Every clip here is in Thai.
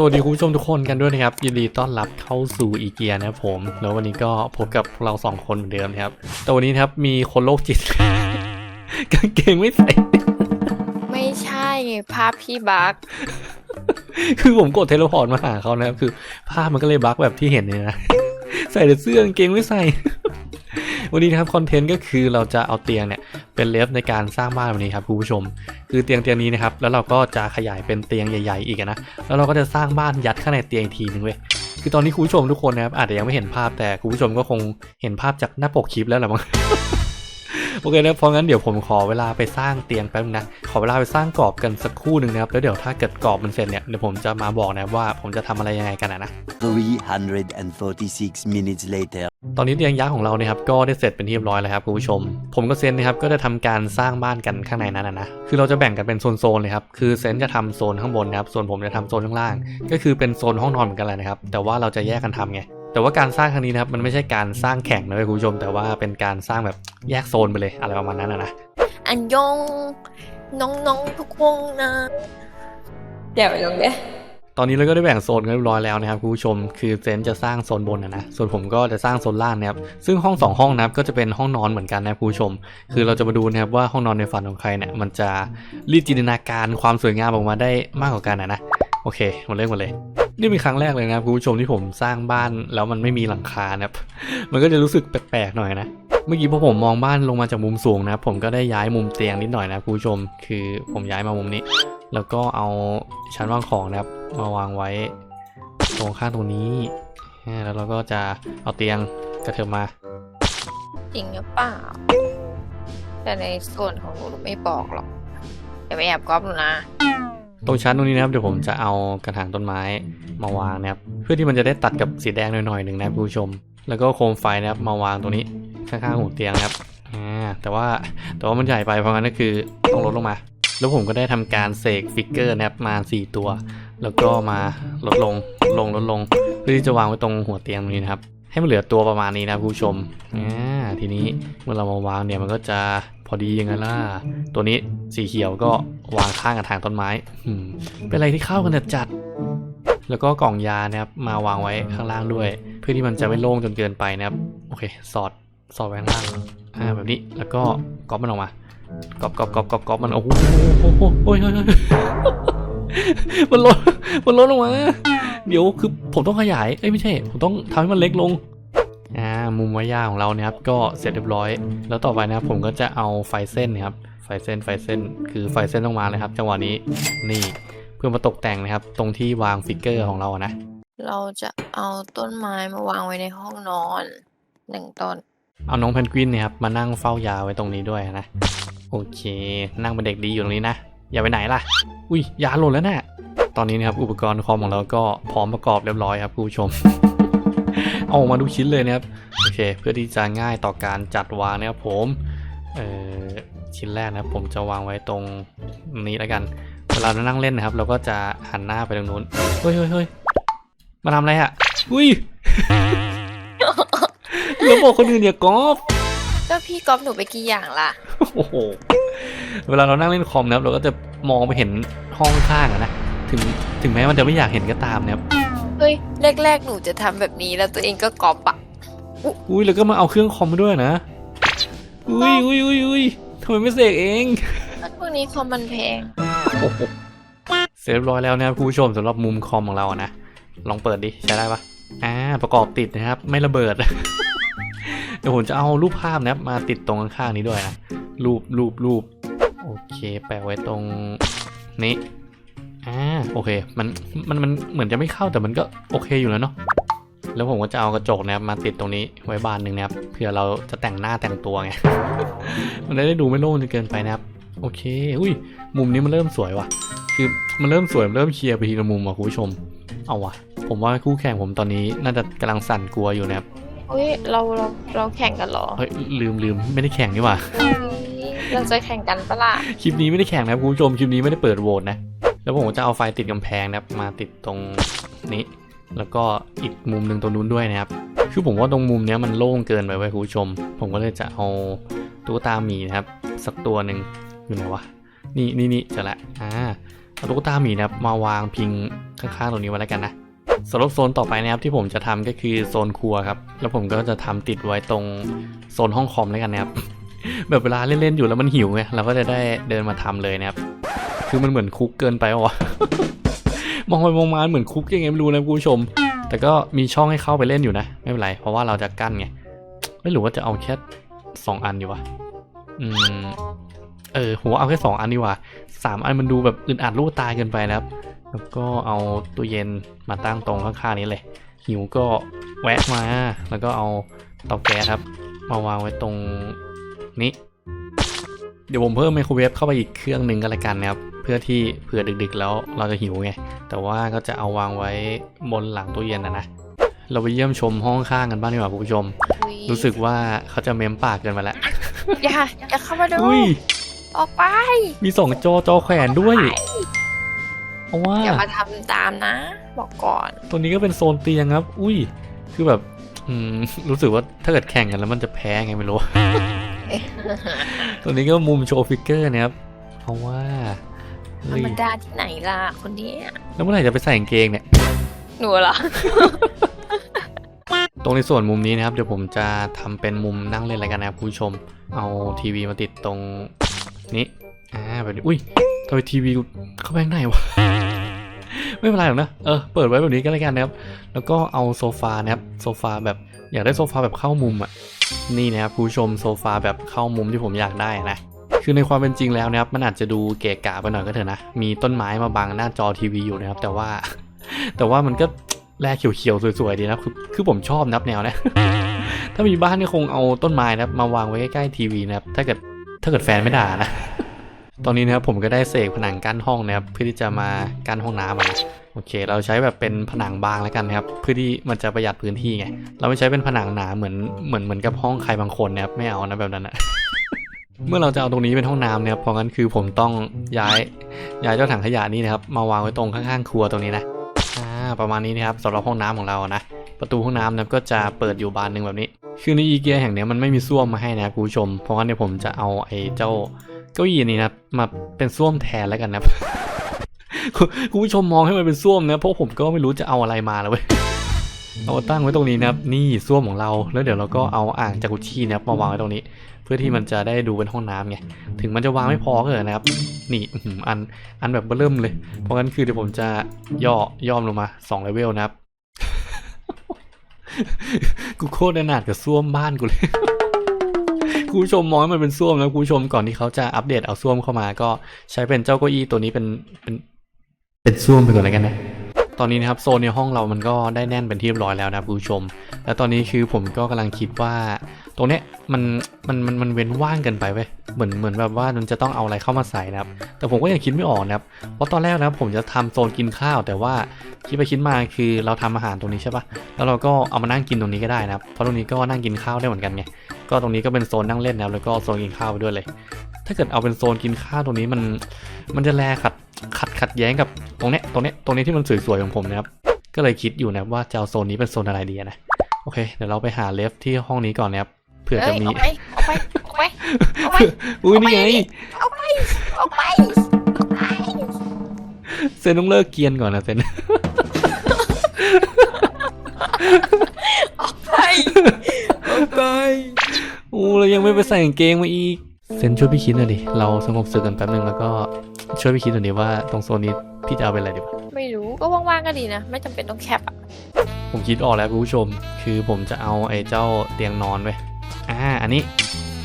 สวัสดีคุณผู้ชมทุกคนกันด้วยนะครับ ยินดีต้อนรับเข้าสู่อีเกียนะครับผม แล้ววันนี้ก็พบกับพวกเราสองคนเหมือนเดิมนะครับ แต่วันนี้นะครับมีคนโรคจิต กางเกงไม่ใส่ ไม่ใช่ภาพพี่บักคือผมกดเทเลพอร์ตมาหาเขานะครับ คือ ภาพมันก็เลยบักแบบที่เห็นเนี่ยนะ ใส่แต่เสื้อกางเกงไม่ใส่ วันนี้นะครับคอนเทนต์ก็คือเราจะเอาเตียงเนี่ยเป็นเลฟในการสร้างบ้านวันนี้ครับคุณผู้ชม คือเตียงเตียงนี้นะครับแล้วเราก็จะขยายเป็นเตียงใหญ่ ๆ อีกนะแล้วเราก็จะสร้างบ้านยัดข้างในเตียงอีกทีนึงเว้ยคือตอนนี้คุณผู้ชมทุกคนนะครับอาจจะยังไม่เห็นภาพแต่คุณผู้ชมก็คงเห็นภาพจากหน้าปกคลิปแล้วแหละมั้ง โอเคนะเพราะงั้นเดี๋ยวผมขอเวลาไปสร้างเตียงแป๊บนึงนะ ขอเวลาไปสร้างกรอบกันสักครู่หนึ่งนะครับ แล้วเดี๋ยวถ้าเกิดกรอบมันเสร็จเนี่ย เดี๋ยวผมจะมาบอกนะครับว่าผมจะทำอะไรยังไงกันนะนะ346 minutes later. ตอนนี้เตียงยักษ์ของเราเนี่ยครับก็ได้เสร็จเป็นที่เรียบร้อยแล้วครับคุณผู้ชม ผมกับเซนนะครับก็จะทำการสร้างบ้านกันข้างในนั้นนะนะ คือเราจะแบ่งกันเป็นโซนๆเลยครับ คือเซนจะทำโซนข้างบนนะครับ ส่วนผมจะทำโซนข้างล่าง ก็คือเป็นโซนห้องนอนเหมือนกันแหละนะครับ แต่ว่าเราจะแยกกันทำไง แต่ว่าการสร้างครั้งนี้นะครับมันไม่ใช่การสร้างแข่งนะเว้ยคุณผู้ชม แต่ว่าเป็นการสร้างแบบแยกโซนไปเลยอะไรประมาณนั้นนะนะอันยองน้องๆทุกคนนะเดี๋ยวลงเด้ตอนนี้เราก็ได้แบ่งโซนกันเรียบร้อยแล้วนะครับคุณผู้ชม คือเซนจะสร้างโซนบนนะนะ ส่วนผมก็จะสร้างโซนล่างนะครับซึ่งห้องสองห้องนะครับก็จะเป็นห้องนอนเหมือนกันนะครับคุณผู้ชม คือเราจะมาดูนะครับว่าห้องนอนในฝันของใครเนี่ยมันจะรีดจินตนาการความสวยงามออกมาได้มากกว่ากันนะนะ โอเคมาเริ่มกันเลย นี่เป็นครั้งแรกเลยนะครับคุณผู้ชมที่ผมสร้างบ้านแล้วมันไม่มีหลังคานะครับมันก็จะรู้สึกแปลกๆหน่อยนะเมื่อกี้พอผมมองบ้านลงมาจากมุมสูงนะครับผมก็ได้ย้ายมุมเตียงนิดหน่อยนะคุณผู้ชม คือผมย้ายมามุมนี้ แล้วก็เอาชั้นวางของนะครับมาวางไว้ตรงข้างตรงนี้แล้วเราก็จะเอาเตียงกระเถิบมา จริงหรือเปล่า แต่ในส่วนของหนูหนูไม่บอกหรอกอย่าไปแอบก๊อปหนูนะ ตรงชั้นตรงนี้นะครับเดี๋ยวผมจะเอากระถางต้นไม้มาวางนะครับเพื่อที่มันจะได้ตัดกับสีแดงหน่อยๆหนึ่งนะครับคุณผู้ชม แล้วก็โคมไฟนะครับมาวางตรงนี้ข้างๆหูเตียงนะครับอ่าแต่ว่าแต่ว่ามันใหญ่ไปเพราะงั้นก็คือต้องลดลงมา แล้วผมก็ได้ทำการเสกฟิกเกอร์นะครับมา 4 ตัว แล้วก็มาลดลงลงลดลง เพื่อที่จะวางไว้ตรงหัวเตียงตรงนี้นะครับให้มันเหลือตัวประมาณนี้นะครับคุณผู้ชมอ่าทีนี้เมื่อเรามาวางเนี่ยมันก็จะ พอดียังไงล่ะ ตัวนี้สีเขียวก็วางข้างกับทางต้นไม้อืมเป็นอะไรที่เข้ากันจัด แล้วก็กล่องยานะครับมาวางไว้ข้างล่างด้วย เพื่อที่มันจะไม่โล่งจนเกินไปนะครับ โอเค สอดสอดไว้ข้างล่างอ่าแบบนี้แล้วก็ก๊อปมันออกมากอปก๊อปก๊อปก๊อปก๊อปมันโอ้โหโอ้โหโอ้ยเฮ้ยเฮ้ยมันลดมันลดลงมา เดี๋ยวคือผมต้องขยายเอ้ยไม่ใช่ ผมต้องทำให้มันเล็กลง อ่ามุมไว้ย่าของเราเนี่ยครับก็เสร็จเรียบร้อย แล้วต่อไปนะครับผมก็จะเอาไฟเส้นนะครับไฟเส้นไฟเส้น คือไฟเส้นต้องมาเลยครับ จังหวะนี้นี่เพื่อมาตกแต่งนะครับ ตรงที่วางฟิกเกอร์ของเราอะนะ เราจะเอาต้นไม้มาวางไว้ในห้องนอนหนึ่งต้น เอาน้องเพนกวินเนี่ยครับมานั่งเฝ้ายาไว้ตรงนี้ด้วยนะ โอเค นั่งเป็นเด็กดีอยู่ตรงนี้นะ อย่าไปไหนล่ะ อุ้ยยาหล่นแล้วนะ่ะตอนนี้นะครับอุปกรณ์คอมของเราก็พร้อมประกอบเรียบร้อยครับผู้ชมเอาออกมาทุกชิ้นเลยนะครับโอเค เพื่อที่จะง่ายต่อการจัดวางนะครับผมเอ่อชิ้นแรกนะครับผมจะวางไว้ตรงนี้แล้วกัน เวลาเรานั่งเล่นนะครับ เราก็จะหันหน้าไปตรงนู้นเฮ้ยเฮ้ยเฮ้ยมาทำอะไรอะอุ้ยแล้วบอกคนอื่นอย่ากอล์ฟก็พี่ก๊อปหนูไปกี่อย่างล่ะโอ้โหเวลาเรานั่งเล่นคอมนะครับ เราก็จะมองไปเห็นห้องข้างอะนะถึงถึงแม้มันจะไม่อยากเห็นก็ตามนะครับ เฮ้ยแรกๆหนูจะทำแบบนี้แล้วตัวเองก็ก๊อปอะอุ้ยแล้วก็มาเอาเครื่องคอมมาด้วยนะ อุ้ยอุ้ยอุ้ยอุ้ยทำไมไม่เสกเองแล้วพวกนี้คอมมันแพงโอ้โหเสร็จเรียบร้อยแล้วนะครับคุณผู้ชมสำหรับมุมคอมของเราอะนะ ลองเปิดดิใช้ได้ปะอ่าประกอบติดนะครับ ไม่ระเบิดเดี๋ยวผมจะเอารูปภาพนะครับมาติดตรงข้างๆนี้ด้วยนะรูปรูปรูปโอเค แปะไว้ตรงนี้ อ่าโอเคมันมันมันเหมือนจะไม่เข้าแต่มันก็โอเคอยู่แล้วเนาะแล้วผมก็จะเอากระจกนะครับมาติดตรงนี้ไว้บานหนึ่งนะครับเผื่อเราจะแต่งหน้าแต่งตัวไง มันได้ดูไม่โล่งจนเกินไปนะครับ โอเค อุ้ย มุมนี้มันเริ่มสวยว่ะ คือมันเริ่มสวยมันเริ่มเคลียร์ไปทีละมุมว่ะคุณผู้ชม เอาว่ะ ผมว่าคู่แข่งผมตอนนี้น่าจะกำลังสั่นกลัวอยู่นะครับเฮ้ยเราเราเราแข่งกันเหรอ เฮ้ยลืมลืมไม่ได้แข่งนี่หว่าเฮ้ยเราจะแข่งกันปะล่ะ คลิปนี้ไม่ได้แข่งนะครับคุณผู้ชมคลิปนี้ไม่ได้เปิดโหวตนะ แล้วผมจะเอาไฟติดกำแพงนะครับมาติดตรงนี้ แล้วก็อีกมุมหนึ่งตรงนู้นด้วยนะครับคือผมว่าตรงมุมนี้มันโล่งเกินไปไว้คุณผู้ชม ผมก็เลยจะเอาตุ๊กตาหมีนะครับ สักตัวหนึ่งอยู่ไหนวะนี่นี่นี่จะละอ่าเอาตุ๊กตาหมีนะครับมาวางพิงข้างๆตรงนี้ไว้แล้วกันนะสำหรับโซนต่อไปนะครับที่ผมจะทำก็คือโซนครัวครับ แล้วผมก็จะทำติดไว้ตรงโซนห้องคอมแล้วกันนะครับแบบเวลาเล่นๆอยู่แล้วมันหิวไงเราก็จะได้เดินมาทำเลยนะครับ คือมันเหมือนคุกเกินไปวะมองไปมองมาเหมือนคุกยังไงไม่รู้นะผู้ชม แต่ก็มีช่องให้เข้าไปเล่นอยู่นะ ไม่เป็นไร เพราะว่าเราจะกั้นไง ไม่รู้ว่าจะเอาแค่สองอันดีวะอืม เออผมว่าเอาแค่สองอันดีกว่าสามอันมันดูแบบอึดอัดลูกตายเกินไปนะครับ แล้วก็เอาตู้เย็นมาตั้งตรงข้างๆนี้เลย หิวก็แวะมา แล้วก็เอาเตาแก๊สครับ มาวางไว้ตรงนี้ เดี๋ยวผมเพิ่มไมโครเวฟเข้าไปอีกเครื่องหนึ่งก็แล้วกันนะครับ เพื่อที่เผื่อดึกๆแล้วเราจะหิวไง แต่ว่าก็จะเอาวางไว้บนหลังตู้เย็นนะนะ เราไปเยี่ยมชมห้องข้างกันบ้างดีกว่าคุณผู้ชมอุ๊ยรู้สึกว่าเขาจะเมมปากเกินไปแล้ว อย่าอย่าเข้ามาดู อุ้ย ออกไป มีสองจอจอแขวนด้วยเพราะว่าอย่ามาทำตามนะ บอกก่อน ตัวนี้ก็เป็นโซนเตียงครับ อุ้ย คือแบบอืมรู้สึกว่าถ้าเกิดแข่งกันแล้วมันจะแพ้ไงไม่รู้ ตัวนี้ก็มุมโชว์ฟิกเกอร์นะครับ เพราะว่าธรเฮ้ยรมดาที่ไหนล่ะคนเนี้ยแล้วเมื่อไหร่จะไปใส่กางเกงเนี่ย หนูเหรอ ตรงในส่วนมุมนี้นะครับ เดี๋ยวผมจะทำเป็นมุมนั่งเล่นอะไรกันนะครับคุณผู้ชม เอาทีวีมาติดตรงนี้ อ่าแบบนี้ อุ้ยทำไมทีวีกูเข้าไปข้างในวะ ไม่เป็นไรหรอกนะ เออ เปิดไว้แบบนี้ก็แล้วกันนะครับ แล้วก็เอาโซฟานะครับ โซฟาแบบอยากได้โซฟาแบบเข้ามุมอะ นี่นะครับผู้ชมโซฟาแบบเข้ามุมที่ผมอยากได้นะ คือในความเป็นจริงแล้วนะครับ มันอาจจะดูเกะกะไปหน่อยก็เถอะนะ มีต้นไม้มาบังหน้าจอทีวีอยู่นะครับ แต่ว่า แต่ว่ามันก็แลเขียวๆสวยๆดีนะครับคือคือผมชอบนับแนวนะ ถ้ามีบ้านนี่คงเอาต้นไม้นะครับมาวางไว้ใกล้ๆทีวีนะครับ ถ้าเกิดถ้าเกิดแฟนไม่ด่านะ ตอนนี้นะครับผมก็ได้เสกผนังกั้นห้องนะครับเพื่อที่จะมากั้นห้องน้ำนะโอเค เราใช้แบบเป็นผนังบางแล้วกันนะครับเพื่อที่มันจะประหยัดพื้นที่ไงเราไม่ใช้เป็นผนังหนาเหมือนเหมือนเหมือนกับห้องใครบางคนนะครับไม่เอานะแบบนั้นนะเมื่อเราจะเอาตรงนี้เป็นห้องน้ำนะครับเพราะงั้นคือผมต้องย้ายย้ายเจ้าถังขยะนี่นะครับมาวางไว้ตรงข้างๆครัวตรงนี้นะอ่าประมาณนี้นะครับสำหรับห้องน้ำของเรานะประตูห้องน้ำนะครับก็จะเปิดอยู่บานหนึ่งแบบนี้ คือในอีเกียแห่งนี้มันไม่มีส้วมมาให้นะครับคุณผู้ชม เพราะงั้นเดี๋ยผมจะเอาไอ้เจ้า เก้าอี้นี้นะครับมาเป็นส้วมแทนแล้วกันนะครับคุณผู้ชมมองให้มันเป็นส้วมนะเพราะผมก็ไม่รู้จะเอาอะไรมาแล้วเว้ยเอาตั้งไว้ตรงนี้นะครับนี่ส้วมของเราแล้วเดี๋ยวเราก็เอาอ่างจากุชี่นะครับมาวางไว้ตรงนี้ เพื่อที่มันจะได้ดูเป็นห้องน้ำไงถึงมันจะวางไม่พอก็เถอะนะครับ นี่อันอันแบบเบิ่มเลย เพราะงั้นคือเดี๋ยวผมจะย่อย่อมลงมา2เลเวลนะครับกูโคตรอนาถกับส้วมบ้านกูเลย คุณผู้ชมมองมันเป็นส้วมนะคุณผู้ชมก่อนที่เขาจะอัปเดตเอาส้วมเข้ามา ก็ใช้เป็นเจ้าเก้าอี้ตัวนี้เป็นเป็นเป็นส้วมไปก่อนแล้วกันนะตอนนี้นะครับโซนในห้องเรามันก็ได้แน่นเป็นที่เรียบร้อยแล้วนะคุณผู้ชม แล้วตอนนี้คือผมก็กำลังคิดว่า ตรงเนี้ยมันมันมันมันเว้นว่างกันไปเว้ย เหมือนเหมือนแบบว่ามันจะต้องเอาอะไรเข้ามาใส่นะครับ แต่ผมก็ยังคิดไม่ออกนะครับ เพราะตอนแรกนะครับผมจะทำโซนกินข้าว แต่ว่าคิดไปคิดมาคือเราทำอาหารตรงนี้ใช่ปะแล้วเราก็เอามานั่งกินตรงนี้ก็ได้นะครับ เพราะตรงนี้ก็นั่งกินข้าวได้เหมือนกันไง ก็ตรงนี้ก็เป็นโซนนั่งเล่นนะครับ แล้วก็โซนกินข้าวไปด้วยเลย ถ้าเกิดเอาเป็นโซนกินข้าวตรงนี้มัน มันจะแลขัดขัดขัดแย้งกับตรงเนี้ยตรงเนี้ยตรงนี้ที่มันสวยๆของผมนะครับ ก็เลยคิดอยู่นะครับว่าจะเอาโซนนี้เป็นโซนอะไรดีนะ โอเค เดี๋ยวเราไปหาเลฟที่ห้องนี้ก่อนนะครับ เผื่อเฮ้จะยมี ออกไปออกไปออกไปออกไปอุ้ยนี่ไงออกไปออกไปออกไปเซนต้องเลิกเกรียนก่อนนะเซนออกไปออกไปอู้เรายังไม่ไปใส่กางเกงมาอีกเซนช่วยพี่คิดหน่อยดิเราสงบศึกกันแป๊บนึงแล้วก็ช่วยพี่คิดหน่อยดิว่าตรงโซนนี้พี่จะเอาเป็นอะไรดีวะไม่รู้ก็ว่างๆก็ดีนะ ไม่จำเป็นต้องแคปอะผมคิดออกแล้วคุณผู้ชม คือผมจะเอาไอ้เจ้าเตียงนอนไว้อ่าอันนี้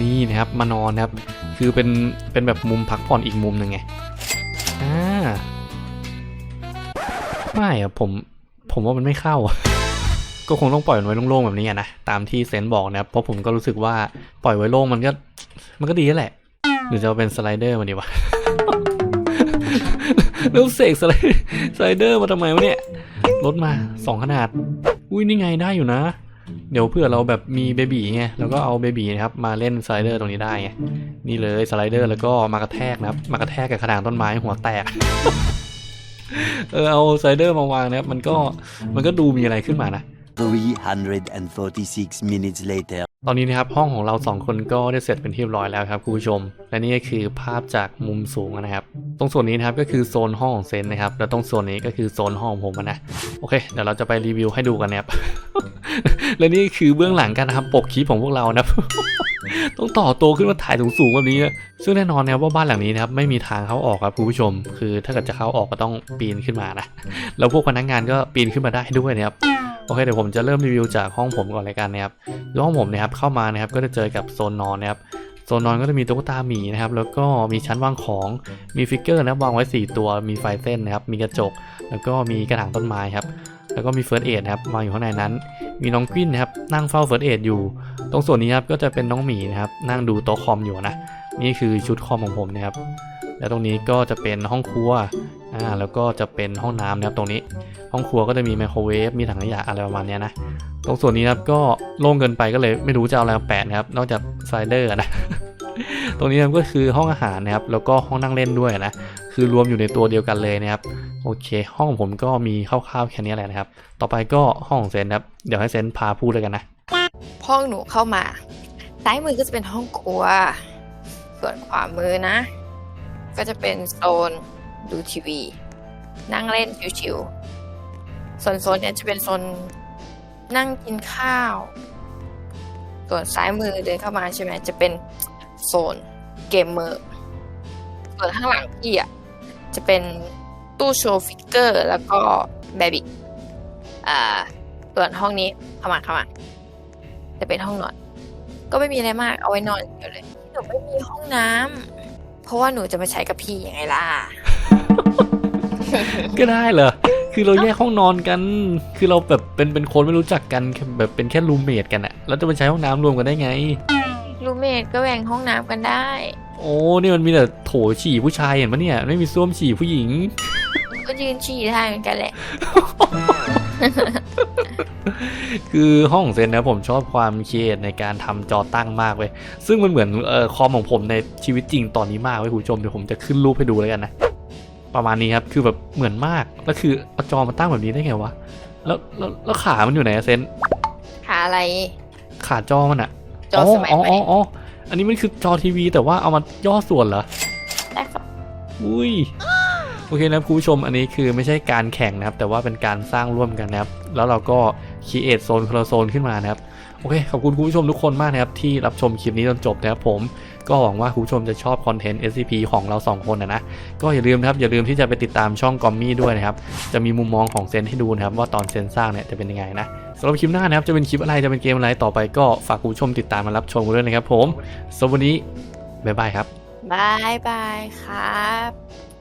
นี่นะครับมานอนนะครับ คือเป็นเป็นแบบมุมพักผ่อนอีกมุมหนึ่งไงอ่าไม่อะผมผมว่ามันไม่เข้า ก็คงต้องปล่อยมันไว้โล่งๆแบบนี้นะตามที่เซนบอกนะครับเพราะผมก็รู้สึกว่าปล่อยไว้โล่งมันก็มันก็ดีแล้วแหละ หรือจะเอาเป็นสไลเดอร์มาดีวะแล้วเสกสไลสไลเดอร์มาทำไมวะเนี่ยลดมาสองขนาด อุ้ยนี่ไงได้อยู่นะ เดี๋ยวเพื่อเราแบบมีเบบีไงแล้วก็เอาเบบีนะครับมาเล่นสไลเดอร์ตรงนี้ได้ไงนี่เลยสไลเดอร์แล้วก็มากระแทกนะครับมากระแทกกับกระถางต้นไม้หัวแตกเออเอาสไลเดอร์มาวางนะครับมันก็มันก็ดูมีอะไรขึ้นมานะ346 minutes later. ตอนนี้นะครับห้องของเราสองคนก็ได้เสร็จเป็นที่เรียบร้อยแล้วครับคุณผู้ชม และนี่ก็คือภาพจากมุมสูงนะครับ ตรงส่วนนี้นะครับก็คือโซนห้องของเซนนะครับ แล้วตรงส่วนนี้ก็คือโซนห้องของผมนะ โอเค เดี๋ยวเราจะไปรีวิวให้ดูกันนะครับ และนี่คือเบื้องหลังการทำปกคลิปของพวกเรานะครับต้องต่อตัวขึ้นมาถ่ายสูงๆแบบนี้นะซึ่งแน่นอนนะครับว่าบ้านหลังนี้นะครับไม่มีทางเข้าออกครับคุณผู้ชม คือถ้าเกิดจะเข้าออกก็ต้องปีนขึ้นมานะ แล้วพวกพนักงานก็ปีนขึ้นมาได้ด้วยนะครับ โอเคเดี๋ยวผมจะเริ่มรีวิวจากห้องผมก่อนเลยกันนะครับห้องผมนะครับเข้ามานะครับก็จะเจอกับโซนนอนนะครับโซนนอนก็จะมีตุ๊กตาหมีนะครับ แล้วก็มีชั้นวางของ มีฟิกเกอร์นะครับวางไว้ 4 ตัว มีไฟเส้นนะครับ มีกระจก แล้วก็มีกระถางต้นไม้ครับ แล้วก็มีเฟิร์สเอดนะครับวางอยู่ข้างในนั้น มีน้องกวินนะครับนั่งเฝ้าเฟิร์สเอดอยู่ ตรงส่วนนี้ครับก็จะเป็นน้องหมีนะครับนั่งดูโต๊ะคอมอยู่นะ นี่คือชุดคอมของผมนะครับ แล้วตรงนี้ก็จะเป็นห้องครัว อ่า แล้วก็จะเป็นห้องน้ำนะครับตรงนี้ ห้องครัวก็จะมีไมโครเวฟ มีถังขยะอะไรประมาณนี้นะ ตรงส่วนนี้ครับก็โล่งเกินไปก็เลยไม่รู้จะเอาอะไรมาแปะนะครับ นอกจากสไลเดอร์นะ ตรงนี้ครับก็คือห้องอาหารนะครับ แล้วก็ห้องนั่งเล่นด้วยนะ คือรวมอยู่ในตัวเดียวกันเลยนะครับ โอเค ห้องของผมก็มีคร่าวๆแค่นี้แหละนะครับ ต่อไปก็ห้องของเซนครับ เดี๋ยวให้เซนพาพูดเลยกันนะ ห้องหนูเข้ามา ซ้ายมือก็จะเป็นห้องครัว ส่วนขวามือนะ ก็จะเป็นโซนดูทีวี นั่งเล่นชิวๆ ส่วนโซนเนี้ยจะเป็นโซนนั่งกินข้าว ส่วนซ้ายมือเดินเข้ามาใช่ไหมจะเป็นโซนเกมเมอร์ ส่วนข้างหลังพี่อะจะเป็นตู้โชว์ฟิกเกอร์แล้วก็แบบิกอ่า ส่วนห้องนี้เข้ามาเข้ามาจะเป็นห้องนอน ก็ไม่มีอะไรมากเอาไว้นอนอย่เดียวเลยหนูไม่มีห้องน้ำเพราะว่าหนูจะมาใช้กับพี่ยังไงล่ะ ก็ได้เหรอ คือเราแยกห้องนอนกัน คือเราแบบเป็นเป็นคนไม่รู้จักกันแค่แบบเป็นแค่รูมเมทกันอะแล้วจะไปใช้ห้องน้ำรวมกันได้ไง รูเมทก็แบ่งห้องน้ำกันได้ โอ้นี่มันมีแต่โถฉี่ผู้ชายเห็นปะเนี่ย ไม่มีส้วมฉี่ผู้หญิง ก็ยืนฉี่ได้เหมือนกันแหละ คือห้องของเซนนะผมชอบความเครียดในการทำจอตั้งมากเว้ย ซึ่งมันเหมือนเอ่อคอมของผมในชีวิตจริงตอนนี้มากเว้ยคุณผู้ชมเดี๋ยวผมจะขึ้นรูปให้ดูแล้วกันนะ ประมาณนี้ครับ คือแบบเหมือนมาก แล้วคือเอาจอมาตั้งแบบนี้ได้ไงวะ แล้วแล้วแล้วขา มันอยู่ไหนอะเซนหาอะไร ขาจอมันอะจอสมัยอ๋อใหม่อ๋ออ๋ออันนี้มันคือจอทีวี แต่ว่าเอามาย่อส่วนเหรอ ได้ครับ อุ้ย โอเคนะคุณผู้ชม อันนี้คือไม่ใช่การแข่งนะครับ แต่ว่าเป็นการสร้างร่วมกันนะครับ แล้วเราก็ คีเอทโซนคนละโซนขึ้นมานะครับ โอเค ขอบคุณคุณผู้ชมทุกคนมากนะครับ ที่รับชมคลิปนี้จนจบนะครับผม ก็หวังว่าคุณผู้ชมจะชอบคอนเทนต์ SCP ของเราสองคนนะนะ ก็อย่าลืมนะครับ อย่าลืมที่จะไปติดตามช่องกอมมี่ด้วยนะครับ จะมีมุมมองของเซนให้ดูนะครับ ว่าตอนเซนสร้างเนี่ยจะเป็นยังไงนะสำหรับคลิปหน้านะครับ จะเป็นคลิปอะไร จะเป็นเกมอะไรต่อไป ก็ฝากคุณผู้ชมติดตามมารับชมกันด้วยนะครับผมสำหรับวันนี้บ๊ายบายครับบายบายครับ